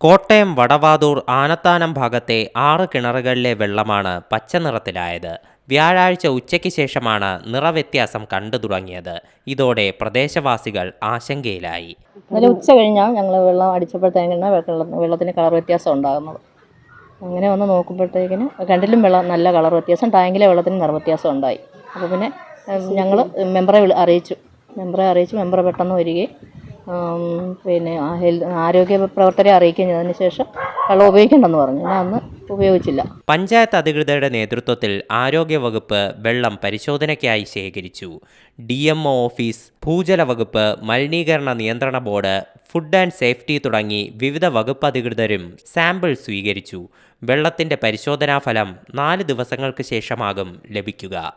കോട്ടയം വടവാതൂർ ആനത്താനം ഭാഗത്തെ ആറ് കിണറുകളിലെ വെള്ളമാണ് പച്ച നിറത്തിലായത്. വ്യാഴാഴ്ച ഉച്ചയ്ക്ക് ശേഷമാണ് നിറവ്യത്യാസം കണ്ടു തുടങ്ങിയത്. ഇതോടെ പ്രദേശവാസികൾ ആശങ്കയിലായി. ഇന്നലെ ഉച്ച കഴിഞ്ഞാൽ ഞങ്ങൾ വെള്ളം അടിച്ചപ്പോഴത്തേക്കാണ് വെള്ളം വെള്ളത്തിന് കളർ വ്യത്യാസം ഉണ്ടാകുന്നത്. അങ്ങനെ വന്ന് നോക്കുമ്പോഴത്തേക്കിന് രണ്ടിലും വെള്ളം നല്ല കളർ വ്യത്യാസം ടാങ്കിലെ വെള്ളത്തിന് നിറവ്യത്യാസം ഉണ്ടായി. അപ്പോൾ പിന്നെ ഞങ്ങൾ മെമ്പറെ അറിയിച്ചു. മെമ്പറെ അറിയിച്ചു മെമ്പറെ പെട്ടെന്ന് വരികയും പിന്നെ ഹെൽത്ത് ആരോഗ്യ പ്രവർത്തകരെ അറിയിക്കുകയും ശേഷം വെള്ളം ഉപയോഗിക്കണ്ടെന്ന് പറഞ്ഞു. ഞാൻ അന്ന് ഉപയോഗിച്ചില്ല. പഞ്ചായത്ത് അധികൃതരുടെ നേതൃത്വത്തിൽ ആരോഗ്യ വകുപ്പ് വെള്ളം പരിശോധനയ്ക്കായി ശേഖരിച്ചു. ഡി എം ഒ ഓഫീസ് ഭൂജല വകുപ്പ് മലിനീകരണ നിയന്ത്രണ ബോർഡ് ഫുഡ് ആൻഡ് സേഫ്റ്റി തുടങ്ങി വിവിധ വകുപ്പ് അധികൃതരും സാമ്പിൾ സ്വീകരിച്ചു. വെള്ളത്തിന്റെ പരിശോധനാ ഫലം നാല് ദിവസങ്ങൾക്ക് ശേഷമാകും ലഭിക്കുക.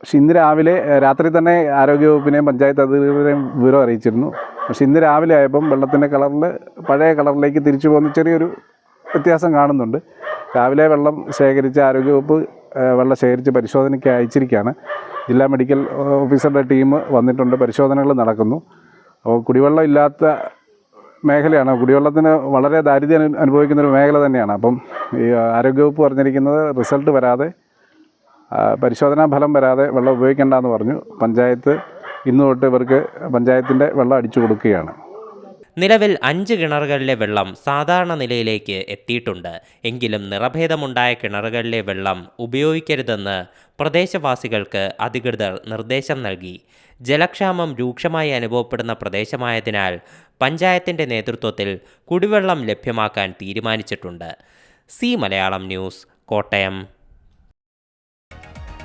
പക്ഷെ ഇന്ന് രാവിലെ രാത്രി തന്നെ ആരോഗ്യവകുപ്പിനെയും പഞ്ചായത്ത് അധികൃതരെയും വിവരം അറിയിച്ചിരുന്നു. പക്ഷെ ഇന്ന് രാവിലെ ആയപ്പം വെള്ളത്തിന്റെ കളറിൽ പഴയ കളറിലേക്ക് തിരിച്ചു പോകുന്ന ചെറിയൊരു വ്യത്യാസം കാണുന്നുണ്ട്. രാവിലെ വെള്ളം ശേഖരിച്ച് ആരോഗ്യവകുപ്പ് വെള്ളം ശേഖരിച്ച് പരിശോധനയ്ക്ക് അയച്ചിരിക്കുകയാണ്. ജില്ലാ മെഡിക്കൽ ഓഫീസറുടെ ടീം വന്നിട്ടുണ്ട്. പരിശോധനകൾ നടക്കുന്നു. അപ്പോൾ കുടിവെള്ളം ഇല്ലാത്ത മേഖലയാണ്. കുടിവെള്ളത്തിന് വളരെ ദാരിദ്ര്യം അനുഭവിക്കുന്ന ഒരു മേഖല തന്നെയാണ്. അപ്പം ഈ ആരോഗ്യവകുപ്പ് പറഞ്ഞിരിക്കുന്നത് റിസൾട്ട് വരാതെ പരിശോധനാ ഫലം വരാതെ വെള്ളം ഉപയോഗിക്കേണ്ടെന്ന് പറഞ്ഞു. പഞ്ചായത്ത് ഇന്ന് തൊട്ട് ഇവർക്ക് പഞ്ചായത്തിന്റെ വെള്ളം അടിച്ചു കൊടുക്കുകയാണ്. നിലവിൽ അഞ്ച് കിണറുകളിലെ വെള്ളം സാധാരണ നിലയിലേക്ക് എത്തിയിട്ടുണ്ട്. എങ്കിലും നിറഭേദമുണ്ടായ കിണറുകളിലെ വെള്ളം ഉപയോഗിക്കരുതെന്ന് പ്രദേശവാസികൾക്ക് അധികൃതർ നിർദ്ദേശം നൽകി. ജലക്ഷാമം രൂക്ഷമായി അനുഭവപ്പെടുന്ന പ്രദേശമായതിനാൽ പഞ്ചായത്തിന്റെ നേതൃത്വത്തിൽ കുടിവെള്ളം ലഭ്യമാക്കാൻ തീരുമാനിച്ചിട്ടുണ്ട്. C Malayalam news Kottayam.